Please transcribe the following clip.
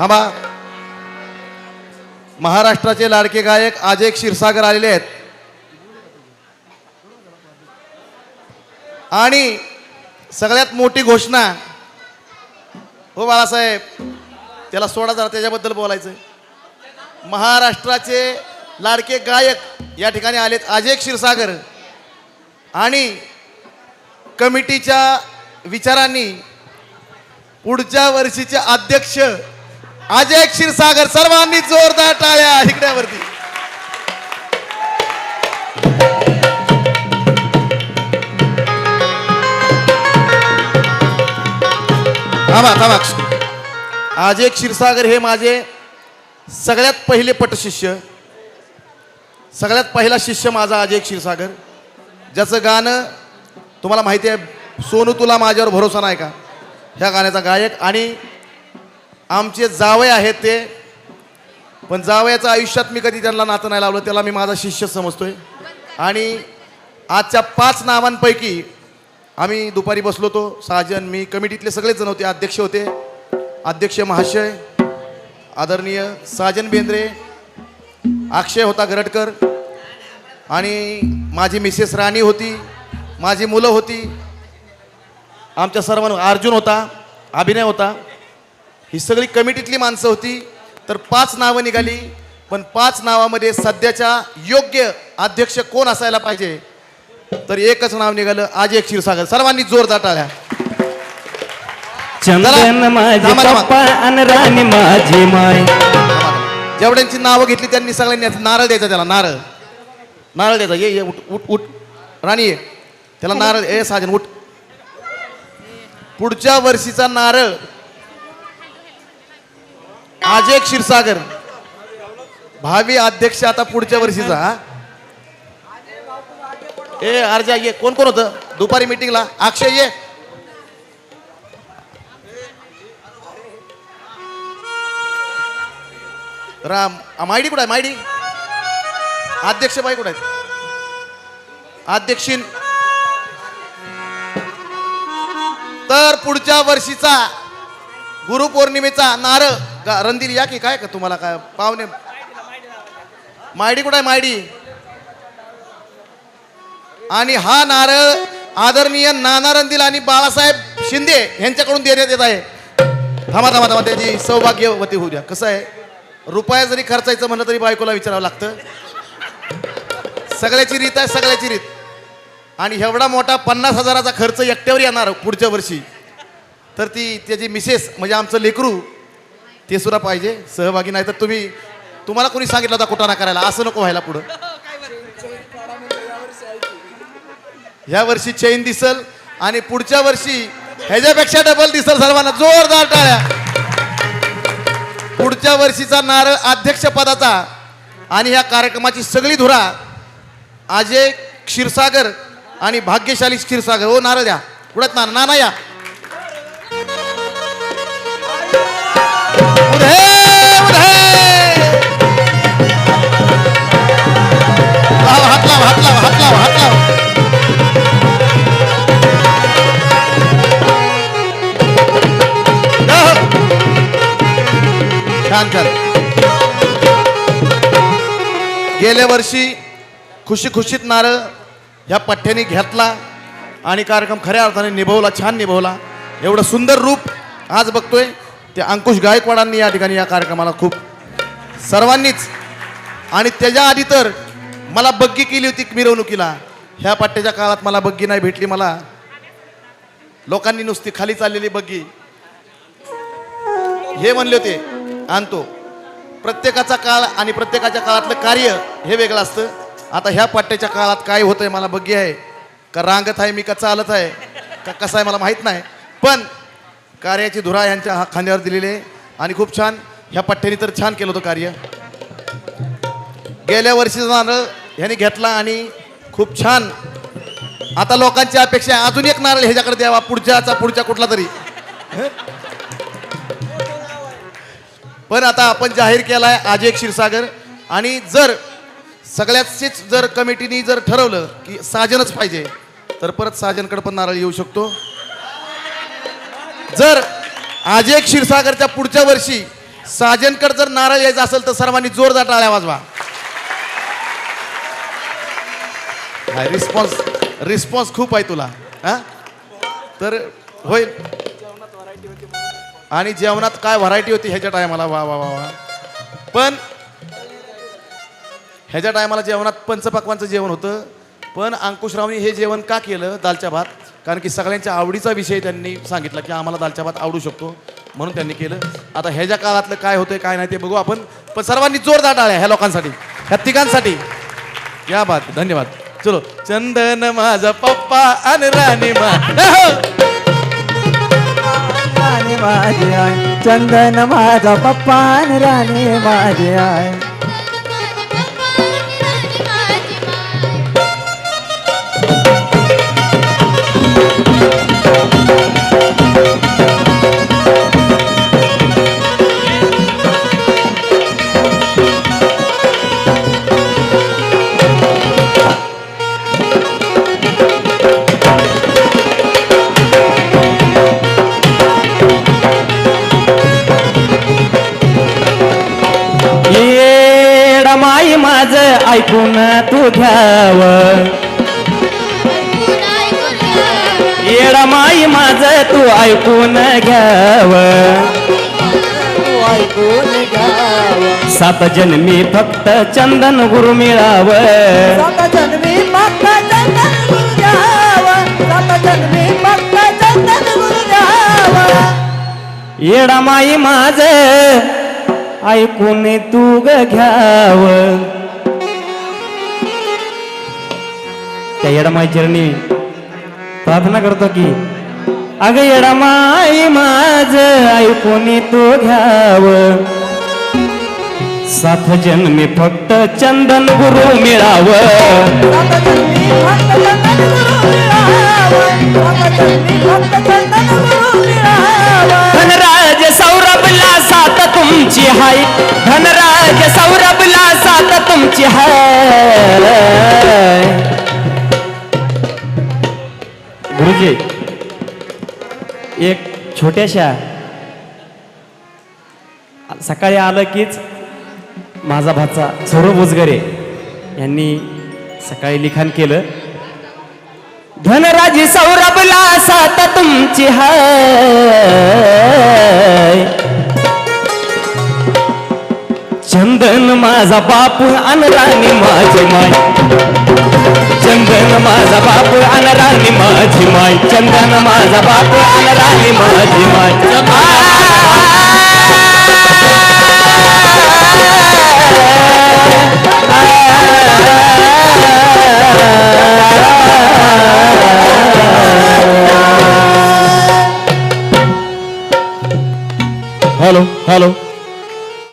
थांबा. महाराष्ट्राचे लाडके गायक अजय क्षीरसागर आलेले आहेत. आणि सगळ्यात मोठी घोषणा हो बाळासाहेब त्याला सोडा जरा त्याच्याबद्दल बोलायचं महाराष्ट्राचे लाडके गायक या ठिकाणी आलेत अजय क्षीरसागर. आणि कमिटीच्या विचारांनी पुढच्या वर्षीचे अध्यक्ष अजय क्षीरसागर सर्वांनी जोरदार टाळ्या इकड्यावरती थांबा थांबा अजय क्षीरसागर हे माझे सगळ्यात पहिले पटशिष्य सगळ्यात पहिला शिष्य माझा अजय क्षीरसागर. ज्याचं गाणं तुम्हाला माहिती आहे सोनू तुला माझ्यावर भरोसा नाही का? ह्या गाण्याचा गायक आणि आमचे जावय आहेत ते. पण जावयाचं आयुष्यात मी कधी त्यांना नातं नाही लावलं त्याला मी माझा शिष्य समजतोय. आणि आजच्या पाच नावांपैकी आम्ही दुपारी बसलो होतो साजन मी कमिटीतले सगळेच जण होते अध्यक्ष होते. अध्यक्ष महाशय आदरणीय साजन बेंद्रे अक्षय होता गरटकर आणि माझी मिसेस राणी होती माझी मुलं होती. आमच्या सर्वांना अर्जुन होता अभिनय होता. ही सगळी कमिटीतली माणसं होती तर पाच नावं निघाली. पण पाच नावामध्ये सध्याच्या योग्य अध्यक्ष कोण असायला पाहिजे? तर एकच नाव निघालं आज एक क्षीरसागर. सर्वांनी जोरदार टाळ्या जेवढ्यांची नावं घेतली त्यांनी सगळ्यांनी नारळ द्यायचा त्याला नारळ. नारळ द्यायचा. ये ये उठ उठ उठ. राणी ये. त्याला नारळ ए साजन उठ. पुढच्या वर्षीचा नारळ. अजय क्षीरसागर. भावी अध्यक्ष आता पुढच्या वर्षीचा ए अर्जा ये. कोण कोण होतं? दुपारी मीटिंगला अक्षय ये. राम. मायडी कुठं आहे? मायडी? अध्यक्ष बाई कुठं आहेत? अध्यक्षीन. तर पुढच्या वर्षीचा गुरुपौर्णिमेचा नारळ. गा- या की काय का तुम्हाला काय? पाहुणे. मायडी कुठं आहे मायडी? आणि हा नारळ आदरणीय नाना रणदिल आणि बाळासाहेब शिंदे यांच्याकडून देण्यात येत आहे. थांबा थांबा थांबा त्याची सौभाग्यवती होऊ द्या. कसं आहे? रुपया जरी खर्चायचं म्हणलं तरी बायकोला विचारावं लागतं. सगळ्याची रीत आहे सगळ्याची रीत. आणि एवढा मोठा पन्नास हजाराचा खर्च एकट्यावर येणार पुढच्या वर्षी. तर ती त्याची मिसेस म्हणजे आमचं लेकरू ते सुद्धा पाहिजे. सहभागी नाही तर तुम्ही तुम्हाला कोणी सांगितलं होता कुटाणा करायला? असं नको व्हायला पुढं. ह्या वर्षी चैन दिसल आणि पुढच्या वर्षी ह्याच्यापेक्षा डबल दिसल सर्वांना. जोरदार टाळ्या. पुढच्या वर्षीचा नारळ अध्यक्षपदाचा आणि ह्या कार्यक्रमाची सगळी धुरा अजय क्षीरसागर आणि भाग्यशाली क्षीरसागर. हो नारळ द्या. पुढ्यात ना नाना या. गेल्या वर्षी खुशी खुशीत नारळ ह्या पठ्ठ्याने घेतला आणि कार्यक्रम खऱ्या अर्थाने निभवला छान निभवला. एवढं सुंदर रूप आज बघतोय. ते अंकुश गायकवाडांनी या ठिकाणी या कार्यक्रमाला खूप सर्वांनीच आणि त्याच्या आधी तर मला बग्गी केली होती मिरवणुकीला. ह्या पट्ट्याच्या काळात मला बग्गी नाही भेटली मला. लोकांनी नुसती खाली चाललेली बग्गी. हे म्हणले होते आणतो. प्रत्येकाचा काळ आणि प्रत्येकाच्या काळातलं कार्य हे वेगळं असतं. आता ह्या पट्ट्याच्या काळात काय होतंय मला बघी आहे. का रांगत आहे मी का चालत आहे का कसं आहे मला माहीत नाही. पण कार्याची धुरा यांच्या हा खांद्यावर दिलेली आहे. आणि खूप छान ह्या पट्ट्याने तर छान केलं होतं कार्य. गेल्या वर्षीचा नारळ ह्याने घेतला आणि खूप छान. आता लोकांची अपेक्षा आहे अजून एक नारळ ह्याच्याकडे द्यावा पुढच्याचा पुढच्या कुठला तरी. पण आता आपण जाहीर केला आहे एक क्षीरसागर. आणि जर सगळ्याचीच जर कमिटीने जर ठरवलं की साजनच पाहिजे तर परत साजनकडे पण नारळ येऊ शकतो. जर आज एक क्षीरसागरच्या पुढच्या वर्षी साजनकड जर नारळ यायचा असेल तर सर्वांनी जोरदार टाळ्या वाजवा. रिस्पॉन्स रिस्पॉन्स खूप आहे तुला हा? तर होईल. आणि जेवणात काय व्हरायटी होती ह्याच्या टायमाला वा वा वा वा. पण ह्याच्या टायमाला जेवणात पंचपक्वांचं जेवण होतं. पण अंकुशरावनी हे जेवण का केलं? दालच्या भात. कारण की सगळ्यांच्या आवडीचा विषय त्यांनी सांगितला की आम्हाला दालच्या भात आवडू शकतो म्हणून त्यांनी केलं. आता ह्याच्या काळातलं काय होतंय काय नाही ते बघू आपण. पण सर्वांनी जोरदार टाळ्या ह्या लोकांसाठी. ह्या तिघांसाठी. या बात धन्यवाद. चलो. चंदन माझा पप्पा आणि राणी मा हो! माझी आहे चंदन माझा पप्पा आणि राणी माझी आहे माझ ऐकून तू घ्याव येडा माई माझ तू ऐकून घ्याव. तू ऐकून घ्यावं. सात जन्मी फक्त चंदन गुरु मिळाव. सात जन्मी फक्त चंदन गुरु द्यावं सात जन्मी फक्त चंदन गुरु द्यावं येडा माई माझ ऐकून तू ग घ्याव. त्या येडामाई चरणी प्रार्थना करतो की अग येडामाई माझ ऐकून तू घ्याव. सात जन्मी फक्त चंदन गुरु मिळाव. सात सात धनराज सौरभला साथ तुमची हाय. धनराज सौरभला साथ तुमची हाय. गुरुजी एक छोट्याशा. सकाळी आलं कीच माझा भाचा सौरभ उजगरे यांनी सकाळी लिखाण केलं. धनराजी सौरभला साथ तुमची हाय. चंदन माझा बापू अन राणी माझी माय चंदन माझा बापू अन राणी माझी माय चंदन माझा बापू अन राणी माझी माय हॅलो हॅलो.